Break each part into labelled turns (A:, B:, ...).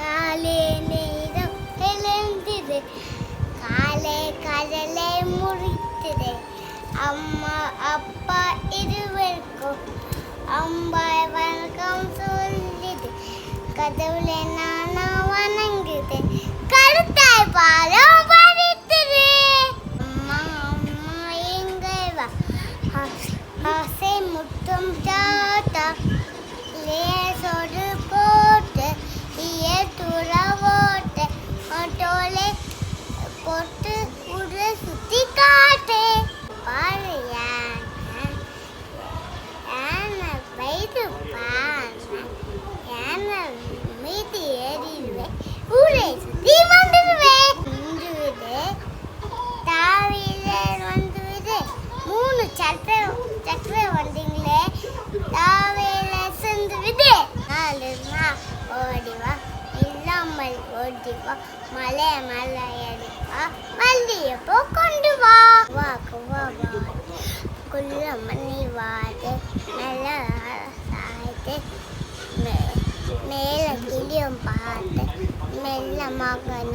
A: காலே நேரம் எழுந்தது காலை கடலை முறித்தது அம்மா அப்பா இருவருக்கும் அம்பா வணக்கம் சொல்லிது கடவுளை நானா வணங்குது கருத்தாய் பாலம் படித்தது அம்மா அம்மா எங்க ஆசை முட்டும் தாத்தா. போட்டு உட சுத்தி காட்டு பாரு யானை யானை இல்லாமல் ஓடிவா மலை மலை அடிவா மல்லியப்போ கொண்டு வா. வா வா குள்ள மணி வாது நல்ல சாய்த்து மேல கிளியும் பார்த்து மெல்ல மகன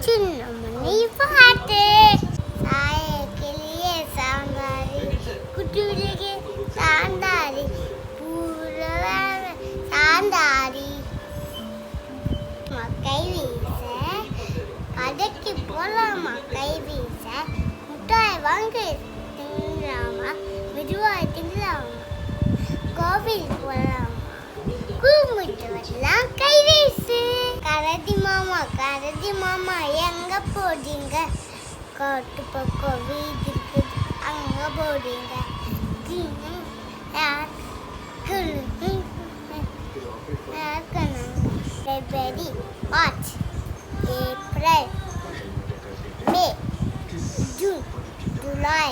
A: சின்ன மணி பார்த்து சாய கிளிய சாந்தாரி குட்டுவிலிக்கு சாந்தாரி பூரா சாந்தாரி. வீச கடைக்கு போலாமா கை வீச முட்டாய் வாங்கி திங்கலாமா மெதுவாய் திங்கலாமா கோவில் போலாமா கூமுட்டு வரலாம் கை வீசு கரதி மாமா கரதி மாமா எங்க போறீங்க காட்டு பக்கம் வீடு இருக்குது அங்க போறீங்க যদি March April May June July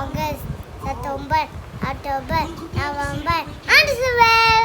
A: August September October November and December.